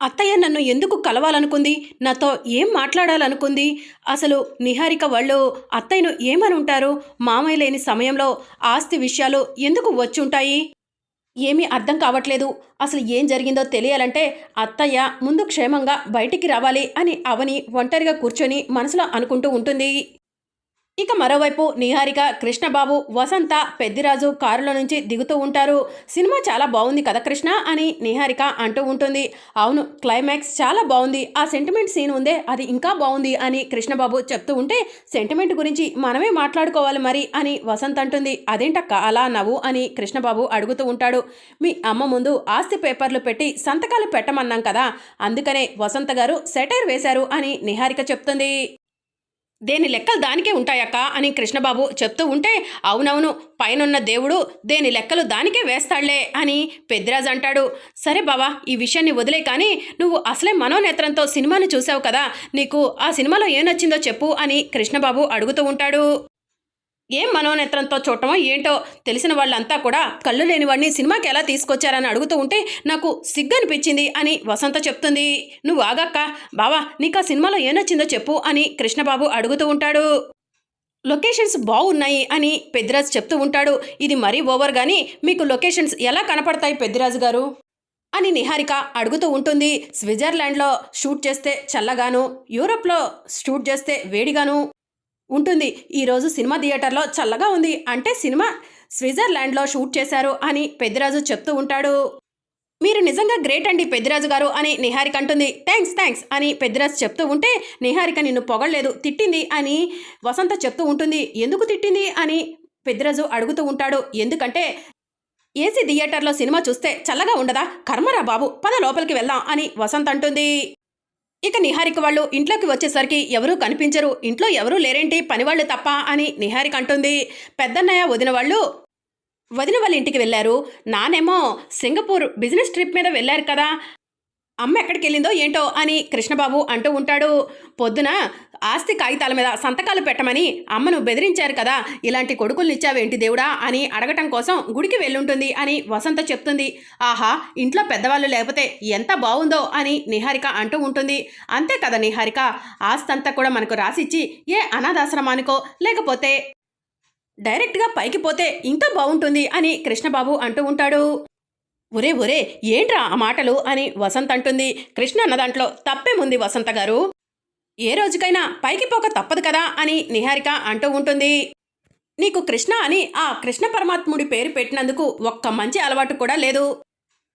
అత్తయ్య నన్ను ఎందుకు కలవాలనుకుంది? నాతో ఏం మాట్లాడాలనుకుంది? అసలు నిహారిక వాళ్ళు అత్తయ్యను ఏమని ఉంటారు మామయ్య లేని సమయంలో ఆస్తి విషయాలు ఎందుకు వచ్చి ఉంటాయి ఏమీ అర్థం కావట్లేదు. అసలు ఏం జరిగిందో తెలియాలంటే అత్తయ్య ముందు క్షేమంగా బయటికి రావాలి అని అవని ఒంటరిగా కూర్చొని మనసులో అనుకుంటూ ఉంటుంది. ఇక మరోవైపు నిహారిక కృష్ణబాబు వసంత పెద్దిరాజు కారులో నుంచి దిగుతూ ఉంటారు. సినిమా చాలా బాగుంది కదా కృష్ణ అని నిహారిక అంటూ ఉంటుంది. అవును క్లైమాక్స్ చాలా బాగుంది. ఆ సెంటిమెంట్ సీన్ ఉందే అది ఇంకా బాగుంది అని కృష్ణబాబు చెప్తూ ఉంటే సెంటిమెంట్ గురించి మనమే మాట్లాడుకోవాలి మరి అని వసంత్ అంటుంది. అదేంటక్క అలా నవ్వు? అని కృష్ణబాబు అడుగుతూ ఉంటాడు. మీ అమ్మ ముందు ఆస్తి పేపర్లు పెట్టి సంతకాలు పెట్టమన్నాం కదా అందుకనే వసంత గారు సెటైర్ వేశారు అని నిహారిక చెప్తుంది. దేని లెక్కలు దానికే ఉంటాయక్క అని కృష్ణబాబు చెప్తూ ఉంటే అవునవును పైనున్న దేవుడు దేని లెక్కలు దానికే వేస్తాడులే అని పెద్దిరాజు అంటాడు. సరే బావా ఈ విషయాన్ని వదిలే కానీ నువ్వు అసలే మనోనేత్రంతో సినిమాని చూసావు కదా నీకు ఆ సినిమాలో ఏం నచ్చిందో చెప్పు అని కృష్ణబాబు అడుగుతూ ఉంటాడు. ఏం మనోనేత్రంతో చూడటమో ఏంటో తెలిసిన వాళ్ళంతా కూడా కళ్ళు లేని వాడిని సినిమాకి ఎలా తీసుకొచ్చారని అడుగుతూ ఉంటే నాకు సిగ్గనిపించింది అని వసంత చెప్తుంది. నువ్వు ఆగక్క. బావా నీకు ఆ సినిమాలో ఏం నచ్చిందో చెప్పు అని కృష్ణబాబు అడుగుతూ ఉంటాడు. లొకేషన్స్ బాగున్నాయి అని పెద్దిరాజు చెప్తూ ఉంటాడు. ఇది మరీ ఓవర్ కానీ మీకు లొకేషన్స్ ఎలా కనపడతాయి పెద్దిరాజు గారు? అని నిహారిక అడుగుతూ ఉంటుంది. స్విట్జర్లాండ్లో షూట్ చేస్తే చల్లగాను యూరోప్లో షూట్ చేస్తే వేడిగాను. ఉంటుంది. ఈరోజు సినిమా థియేటర్లో చల్లగా ఉంది. అంటే సినిమా స్విట్జర్లాండ్లో షూట్ చేశారు అని పెద్దిరాజు చెప్తూ ఉంటాడు. మీరు నిజంగా గ్రేట్ అండి పెద్దిరాజు గారు అని నిహారిక అంటుంది. థ్యాంక్స్ థ్యాంక్స్ అని పెద్దిరాజు చెప్తూ ఉంటే నిహారిక నిన్ను పొగడలేదు. తిట్టింది అని వసంత చెప్తూ ఉంటుంది. ఎందుకు తిట్టింది అని పెద్దిరాజు అడుగుతూ ఉంటాడు. ఎందుకంటే ఏసీ థియేటర్లో సినిమా చూస్తే చల్లగా ఉండదా? కర్మరా బాబు పద లోపలికి వెళ్దాం అని వసంత్ అంటుంది. ఇక నిహారిక వాళ్ళు ఇంట్లోకి వచ్చేసరికి ఎవరూ కనిపించరు. ఇంట్లో ఎవరూ లేరేంటి? పనివాళ్ళు తప్ప అని నిహారిక అంటుంది. పెద్దన్నయ్య వదిన వాళ్ళు వదిన వాళ్ళ ఇంటికి వెళ్ళారు. నానేమో సింగపూర్ బిజినెస్ ట్రిప్ మీద వెళ్ళారు కదా. అమ్మ ఎక్కడికి వెళ్ళిందో ఏంటో అని కృష్ణబాబు అంటూ ఉంటాడు. పొద్దున ఆస్తి కాగితాల మీద సంతకాలు పెట్టమని అమ్మను బెదిరించారు కదా ఇలాంటి కొడుకుల్ని ఇచ్చావేంటి దేవుడా అని అడగటం కోసం గుడికి వెళ్ళుంటుంది అని వసంత చెప్తుంది. ఆహా ఇంట్లో పెద్దవాళ్ళు లేకపోతే ఎంత బాగుందో అని నిహారిక అంటూ ఉంటుంది. అంతే కదా నిహారిక ఆస్తి అంతా కూడా మనకు రాసిచ్చి ఏ అనాథాశ్రమానికో లేకపోతే డైరెక్ట్గా పైకి పోతే ఇంకా బాగుంటుంది అని కృష్ణబాబు అంటూ ఉంటాడు. ఒరే ఒరే ఏంట్రా ఆ మాటలు అని వసంత్ అంటుంది. కృష్ణ అన్న దాంట్లో తప్పేముంది వసంత గారు. ఏ రోజుకైనా పైకి పోక తప్పదు కదా అని నిహారిక అంటూ ఉంటుంది. నీకు కృష్ణ అని ఆ కృష్ణ పరమాత్ముడి పేరు పెట్టినందుకు ఒక్క మంచి అలవాటు కూడా లేదు.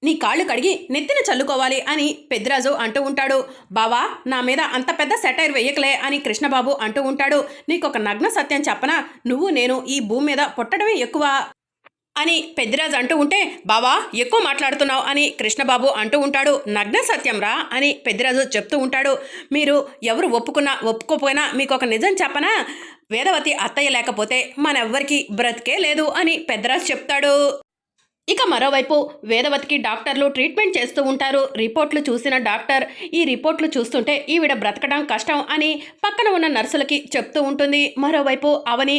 నీ కాళ్ళు కడిగి నెత్తిన చల్లుకోవాలి అని పెద్దిరాజు అంటూ ఉంటాడు. బావా నా మీద అంత పెద్ద సెటైర్ వెయ్యకలే అని కృష్ణబాబు అంటూ ఉంటాడు. నీకొక నగ్న సత్యం చెప్పనా? నువ్వు నేను ఈ భూమి మీద పుట్టడమే ఎక్కువ. అని పెద్దిరాజు అంటూ ఉంటే బావా ఎక్కువ మాట్లాడుతున్నావు అని కృష్ణబాబు అంటూ ఉంటాడు. నగ్న సత్యం రా అని పెద్దిరాజు చెప్తూ ఉంటాడు. మీరు ఎవరు ఒప్పుకున్నా ఒప్పుకోపోయినా మీకు ఒక నిజం చెప్పనా? వేదవతి అత్తయ్య లేకపోతే మనెవ్వరికి బ్రతికే లేదు అని పెద్దరాజు చెప్తాడు. ఇక మరోవైపు వేదవతికి డాక్టర్లు ట్రీట్మెంట్ చేస్తూ ఉంటారు. రిపోర్ట్లు చూసిన డాక్టర్ ఈ రిపోర్ట్లు చూస్తుంటే ఈవిడ బ్రతకడం కష్టం అని పక్కన ఉన్న నర్సులకి చెప్తూ ఉంటుంది. మరోవైపు అవని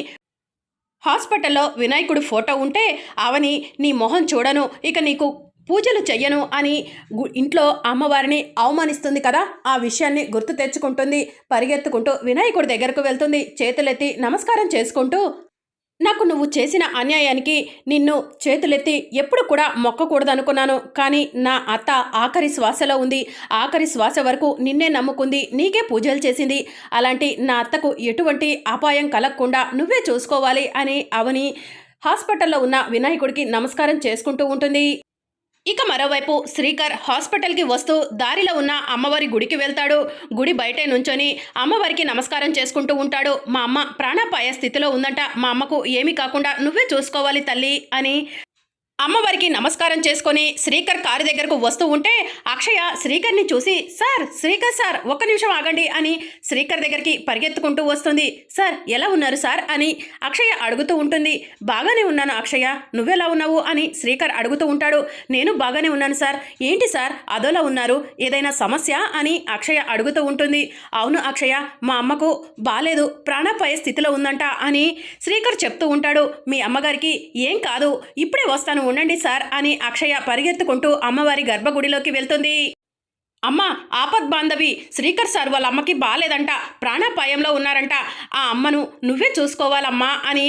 హాస్పిటల్లో వినాయకుడు ఫోటో ఉంటే అవని నీ మొహం చూడను ఇక నీకు పూజలు చెయ్యను అని ఇంట్లో అమ్మవారిని అవమానిస్తుంది కదా ఆ విషయాన్ని గుర్తు తెచ్చుకుంటుంది పరిగెత్తుకుంటూ వినాయకుడి దగ్గరకు వెళ్తుంది చేతులెత్తి నమస్కారం చేసుకుంటూ నాకు నువ్వు చేసిన అన్యాయానికి నిన్ను చేతులెత్తి ఎప్పుడు కూడా మొక్కకూడదనుకున్నాను. కానీ నా అత్త ఆఖరి శ్వాసలో ఉంది. ఆఖరి శ్వాస వరకు నిన్నే నమ్ముకుంది. నీకే పూజలు చేసింది. అలాంటి నా అత్తకు ఎటువంటి అపాయం కలగకుండా నువ్వే చూసుకోవాలి అని అవని హాస్పిటల్లో ఉన్న వినాయకుడికి నమస్కారం చేసుకుంటూ ఉంటుంది. ఇక మరోవైపు శ్రీకర్ హాస్పిటల్కి వస్తూ దారిలో ఉన్న అమ్మవారి గుడికి వెళ్తాడు. గుడి బయటే నుంచొని అమ్మవారికి నమస్కారం చేసుకుంటూ ఉంటాడు. మా అమ్మ ప్రాణాపాయ స్థితిలో ఉందంట. మా అమ్మకు ఏమీ కాకుండా నువ్వే చూసుకోవాలి తల్లి అని అమ్మవారికి నమస్కారం చేసుకొని శ్రీకర్ కారు దగ్గరకు వస్తూ ఉంటే అక్షయ శ్రీకర్ని చూసి సార్ శ్రీకర్ సార్ ఒక్క నిమిషం ఆగండి అని శ్రీకర్ దగ్గరికి పరిగెత్తుకుంటూ వస్తుంది. సార్ ఎలా ఉన్నారు సార్? అని అక్షయ అడుగుతూ ఉంటుంది. బాగానే ఉన్నాను అక్షయ నువ్వెలా ఉన్నావు? అని శ్రీకర్ అడుగుతూ ఉంటాడు. నేను బాగానే ఉన్నాను సార్. ఏంటి సార్? అదోలా ఉన్నారు? ఏదైనా సమస్య? అని అక్షయ అడుగుతూ ఉంటుంది. అవును అక్షయ మా అమ్మకు బాలేదు ప్రాణాపాయ స్థితిలో ఉందంట అని శ్రీకర్ చెప్తూ ఉంటాడు. మీ అమ్మగారికి ఏం కాదు ఇప్పుడే వస్తాను ఉండండి సార్ అని అక్షయ పరిగెత్తుకుంటూ అమ్మవారి గర్భగుడిలోకి వెళ్తుంది. అమ్మ ఆపద్ బాంధవి శ్రీకర్ సార్ వాళ్ళ అమ్మకి బాగాలేదంట ప్రాణాపాయంలో ఉన్నారంట. ఆ అమ్మను నువ్వే చూసుకోవాలమ్మా అని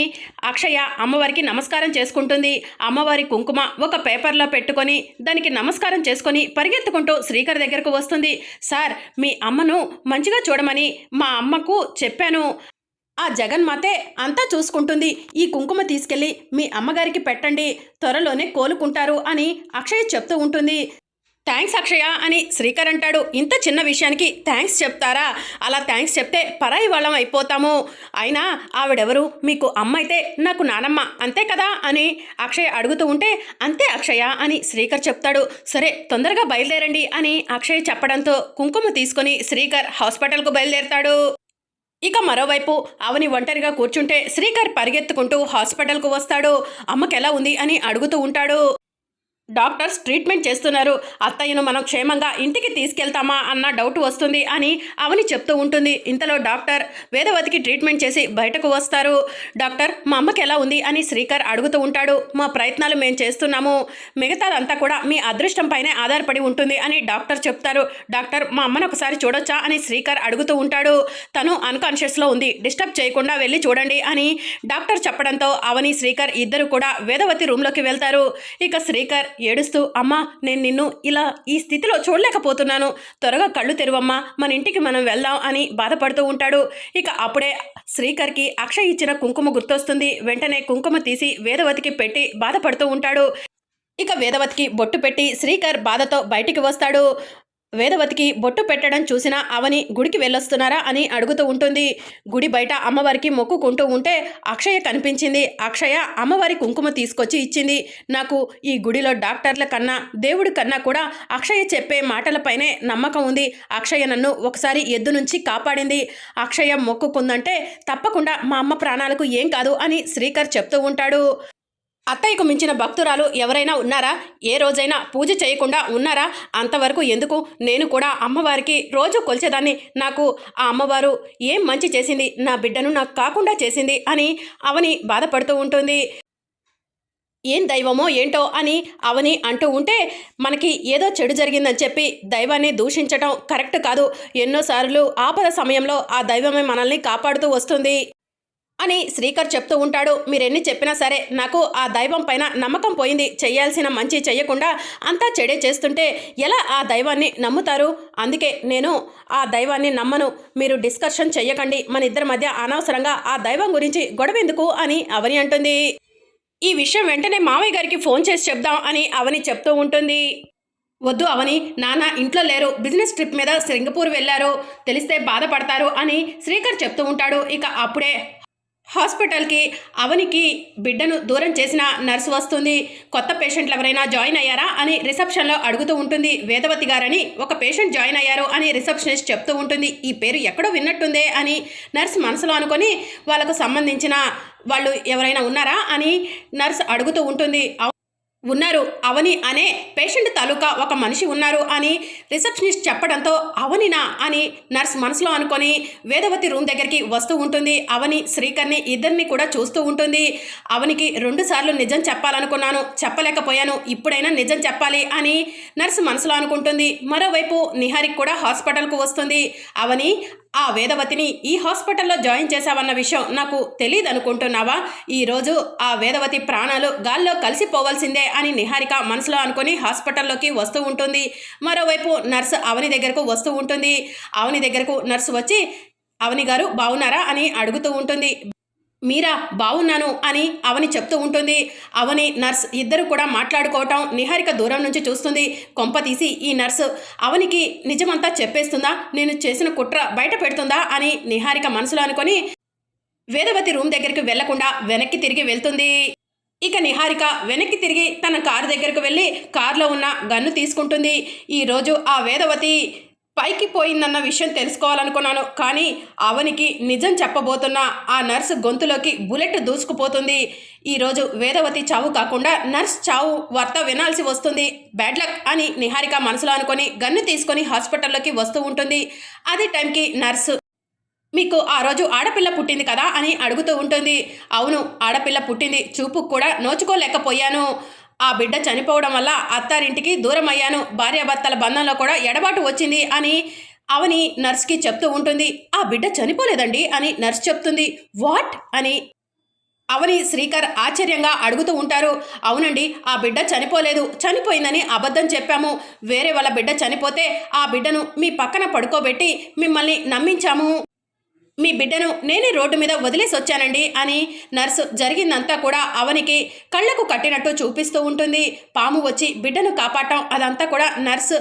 అక్షయ అమ్మవారికి నమస్కారం చేసుకుంటుంది. అమ్మవారి కుంకుమ ఒక పేపర్లో పెట్టుకొని దానికి నమస్కారం చేసుకొని పరిగెత్తుకుంటూ శ్రీకర్ దగ్గరకు వస్తుంది. సార్ మీ అమ్మను మంచిగా చూడమని మా అమ్మకు చెప్పాను. ఆ జగన్మాతే అంతా చూసుకుంటుంది. ఈ కుంకుమ తీసుకెళ్ళి మీ అమ్మగారికి పెట్టండి. త్వరలోనే కోలుకుంటారు అని అక్షయ్ చెప్తూ ఉంటుంది. థ్యాంక్స్ అక్షయ అని శ్రీకర్ అంటాడు. ఇంత చిన్న విషయానికి థ్యాంక్స్ చెప్తారా? అలా థ్యాంక్స్ చెప్తే పరాయి వాళ్ళం అయిపోతాము. అయినా ఆవిడెవరు? మీకు అమ్మ అయితే నాకు నానమ్మ అంతే కదా అని అక్షయ్ అడుగుతూ ఉంటే అంతే అక్షయ అని శ్రీకర్ చెప్తాడు. సరే తొందరగా బయలుదేరండి అని అక్షయ్ చెప్పడంతో కుంకుమ తీసుకొని శ్రీకర్ హాస్పిటల్కు బయలుదేరతాడు. ఇక మరోవైపు అవని ఒంటరిగా కూర్చుంటే శ్రీకర్ పరిగెత్తుకుంటూ హాస్పిటల్కు వస్తాడు. అమ్మకి ఎలా ఉంది అని అడుగుతూ ఉంటాడు. డాక్టర్స్ ట్రీట్మెంట్ చేస్తున్నారు. అత్తయ్యను మనం క్షేమంగా ఇంటికి తీసుకెళ్తామా అన్న డౌట్ వస్తుంది అని అవని చెప్తూ ఉంటుంది. ఇంతలో డాక్టర్ వేదవతికి ట్రీట్మెంట్ చేసి బయటకు వస్తారు. డాక్టర్ మా అమ్మకి ఎలా ఉంది? అని శ్రీకర్ అడుగుతూ ఉంటాడు. మా ప్రయత్నాలు మేము చేస్తున్నాము. మిగతాదంతా కూడా మీ అదృష్టం పైనే ఆధారపడి ఉంటుంది అని డాక్టర్ చెప్తారు. డాక్టర్ మా అమ్మను ఒకసారి చూడొచ్చా? అని శ్రీకర్ అడుగుతూ ఉంటాడు. తను అన్కాన్షియస్లో ఉంది. డిస్టర్బ్ చేయకుండా వెళ్ళి చూడండి అని డాక్టర్ చెప్పడంతో అవని శ్రీకర్ ఇద్దరు కూడా వేదవతి రూమ్లోకి వెళ్తారు. ఇక శ్రీకర్ ఏడుస్తూ అమ్మా నేను నిన్ను ఇలా ఈ స్థితిలో చూడలేకపోతున్నాను. త్వరగా కళ్ళు తెరువమ్మా. మన ఇంటికి మనం వెళ్దాం అని బాధపడుతూ ఉంటాడు. ఇక అప్పుడే శ్రీకర్కి అక్షయ్ ఇచ్చిన కుంకుమ గుర్తొస్తుంది. వెంటనే కుంకుమ తీసి వేదవతికి పెట్టి బాధపడుతూ ఉంటాడు. ఇక వేదవతికి బొట్టు పెట్టి శ్రీకర్ బాధతో బయటికి వస్తాడు. వేదవతికి బొట్టు పెట్టడం చూసిన అవని గుడికి వెళ్ళొస్తున్నారా అని అడుగుతూ ఉంటుంది. గుడి బయట అమ్మవారికి మొక్కుకుంటూ ఉంటే అక్షయ కనిపించింది. అక్షయ అమ్మవారి కుంకుమ తీసుకొచ్చి ఇచ్చింది. నాకు ఈ గుడిలో డాక్టర్ల కన్నా దేవుడి కన్నా కూడా అక్షయ చెప్పే మాటలపైనే నమ్మకం ఉంది. అక్షయ నన్ను ఒకసారి ఎద్దు నుంచి కాపాడింది. అక్షయ మొక్కుకుందంటే తప్పకుండా మా అమ్మ ప్రాణాలకు ఏం కాదు అని శ్రీకర్ చెప్తూ ఉంటాడు. అత్తయ్యకు మించిన భక్తురాలు ఎవరైనా ఉన్నారా? ఏ రోజైనా పూజ చేయకుండా ఉన్నారా? అంతవరకు ఎందుకు? నేను కూడా అమ్మవారికి రోజు కొలిచేదాన్ని. నాకు ఆ అమ్మవారు ఏం మంచి చేసింది? నా బిడ్డను నాకు కాకుండా చేసింది అని అవని బాధపడుతూ ఉంటుంది. ఏం దైవమో ఏంటో అని అవని అంటూ ఉంటే మనకి ఏదో చెడు జరిగిందని చెప్పి దైవాన్ని దూషించటం కరెక్ట్ కాదు. ఎన్నోసార్లు ఆపద సమయంలో ఆ దైవమే మనల్ని కాపాడుతూ వస్తుంది. అని శ్రీకర్ చెప్తూ ఉంటాడు. మీరెన్ని చెప్పినా సరే నాకు ఆ దైవం పైన నమ్మకం పోయింది. చేయాల్సిన మంచి చెయ్యకుండా అంతా చెడే చేస్తుంటే ఎలా ఆ దైవాన్ని నమ్ముతారు? అందుకే నేను ఆ దైవాన్ని నమ్మను. మీరు డిస్కషన్ చెయ్యకండి. మన ఇద్దరి మధ్య అనవసరంగా ఆ దైవం గురించి గొడవెందుకు అని అవని అంటుంది. ఈ విషయం వెంటనే మావయ్య గారికి ఫోన్ చేసి చెప్దాం అని అవని చెప్తూ ఉంటుంది. వద్దు అవని నాన్న ఇంట్లో లేరు. బిజినెస్ ట్రిప్ మీద సింగపూర్ వెళ్ళారు. తెలిస్తే బాధపడతారు అని శ్రీకర్ చెప్తూ ఉంటాడు. ఇక అప్పుడే హాస్పిటల్కి అవనికి బిడ్డను దూరం చేసిన నర్సు వస్తుంది. కొత్త పేషెంట్లు ఎవరైనా జాయిన్ అయ్యారా అని రిసెప్షన్లో అడుగుతూ ఉంటుంది వేదవతి గారని. ఒక పేషెంట్ జాయిన్ అయ్యారు అని రిసెప్షనిస్ట్ చెప్తూ ఉంటుంది. ఈ పేరు ఎక్కడో విన్నట్టుందే అని నర్స్ మనసులో అనుకొని వాళ్ళకు సంబంధించిన వాళ్ళు ఎవరైనా ఉన్నారా అని నర్స్ అడుగుతూ ఉంటుంది. ఉన్నారు. అవని అనే పేషెంట్ తాలూకా ఒక మనిషి ఉన్నారు అని రిసెప్షనిస్ట్ చెప్పడంతో అవనినా అని నర్స్ మనసులో అనుకొని వేదవతి రూమ్ దగ్గరికి వస్తూ ఉంటుంది. అవని శ్రీకర్ని ఇద్దరిని కూడా చూస్తూ ఉంటుంది. అవనికి రెండుసార్లు నిజం చెప్పాలనుకున్నాను. చెప్పలేకపోయాను. ఇప్పుడైనా నిజం చెప్పాలి అని నర్స్ మనసులో అనుకుంటుంది. మరోవైపు నిహారిక్ కూడా హాస్పిటల్కు వస్తుంది. అవని ఆ వేదవతిని ఈ హాస్పిటల్లో జాయిన్ చేశావన్న విషయం నాకు తెలియదు అనుకుంటున్నావా ఈరోజు ఆ వేదవతి ప్రాణాలు గాల్లో కలిసిపోవాల్సిందే అని నిహారిక మనసులో అనుకొని హాస్పిటల్లోకి వస్తూ ఉంటుంది. మరోవైపు నర్సు అవని దగ్గరకు వస్తూ ఉంటుంది. అవని దగ్గరకు నర్సు వచ్చి అవని గారు బాగున్నారా అని అడుగుతూ ఉంటుంది. మీరా బాగున్నాను అని అవని చెప్తూ ఉంటుంది. అవని నర్స్ ఇద్దరు కూడా మాట్లాడుకోవటం నిహారిక దూరం నుంచి చూస్తుంది. కొంప తీసి ఈ నర్సు అవనికి నిజమంతా చెప్పేస్తుందా? నేను చేసిన కుట్ర బయట పెడుతుందా? అని నిహారిక మనసులో అనుకొని వేదవతి రూమ్ దగ్గరికి వెళ్ళకుండా వెనక్కి తిరిగి వెళ్తుంది. ఇక నిహారిక వెనక్కి తిరిగి తన కారు దగ్గరకు వెళ్ళి కారులో ఉన్న గన్ను తీసుకుంటుంది. ఈరోజు ఆ వేదవతి పైకి పోయిందన్న విషయం తెలుసుకోవాలనుకున్నాను. కానీ అవనికి నిజం చెప్పబోతున్న ఆ నర్సు గొంతులోకి బుల్లెట్ దూసుకుపోతుంది. ఈరోజు వేదవతి చావు కాకుండా నర్స్ చావు వార్త వినాల్సి వస్తుంది. బ్యాడ్ లక్ అని నిహారిక మనసులో అనుకొని గన్ను తీసుకొని హాస్పిటల్లోకి వస్తూ ఉంటుంది. అదే టైంకి నర్సు మీకు ఆ రోజు ఆడపిల్ల పుట్టింది కదా? అని అడుగుతూ ఉంటుంది. అవును ఆడపిల్ల పుట్టింది. చూపు కూడా నోచుకోలేకపోయాను. ఆ బిడ్డ చనిపోవడం వల్ల అత్తారింటికి దూరం అయ్యాను భార్యాభర్తల బంధంలో కూడా ఎడబాటు వచ్చింది అని అవని నర్స్కి చెప్తూ ఉంటుంది. ఆ బిడ్డ చనిపోలేదండి అని నర్స్ చెప్తుంది. వాట్? అని అవని శ్రీకర్ ఆశ్చర్యంగా అడుగుతూ ఉంటారు. అవునండి ఆ బిడ్డ చనిపోలేదు. చనిపోయిందని అబద్ధం చెప్పాము. వేరే వాళ్ళ బిడ్డ చనిపోతే ఆ బిడ్డను మీ పక్కన పడుకోబెట్టి మిమ్మల్ని నమ్మించాము. మీ బిడ్డను నేనే రోడ్డు మీద వదిలేసి వచ్చానండి అని నర్సు జరిగిందంతా కూడా అవనికి కళ్ళకు కట్టినట్టు చూపిస్తూ ఉంటుంది. పాము వచ్చి బిడ్డను కాపాడటం అదంతా కూడా నర్సు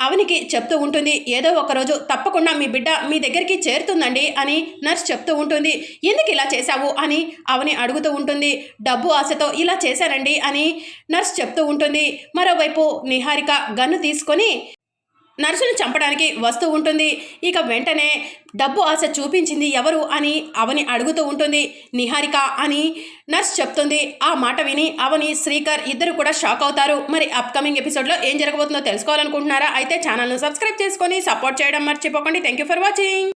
అవనికి చెప్తూ ఉంటుంది. ఏదో ఒకరోజు తప్పకుండా మీ బిడ్డ మీ దగ్గరికి చేరుతుందండి అని నర్స్ చెప్తూ ఉంటుంది. ఎందుకు ఇలా చేశావు? అని అవని అడుగుతూ ఉంటుంది. డబ్బు ఆశతో ఇలా చేశానండి అని నర్స్ చెప్తూ ఉంటుంది. మరోవైపు నిహారిక గన్ను తీసుకొని నర్సును చంపడానికి వస్తూ ఉంటుంది. ఇక వెంటనే డబ్బు ఆశ చూపించింది ఎవరు అని అవని అడుగుతూ ఉంటుంది. నిహారిక అని నర్స్ చెప్తుంది. ఆ మాట విని అవని శ్రీకర్ ఇద్దరు కూడా షాక్ అవుతారు. మరి అప్కమింగ్ ఎపిసోడ్లో ఏం జరగబోతుందో తెలుసుకోవాలనుకుంటున్నారా? అయితే ఛానల్ను సబ్స్క్రైబ్ చేసుకొని సపోర్ట్ చేయడం మర్చిపోకండి. Thank you for watching.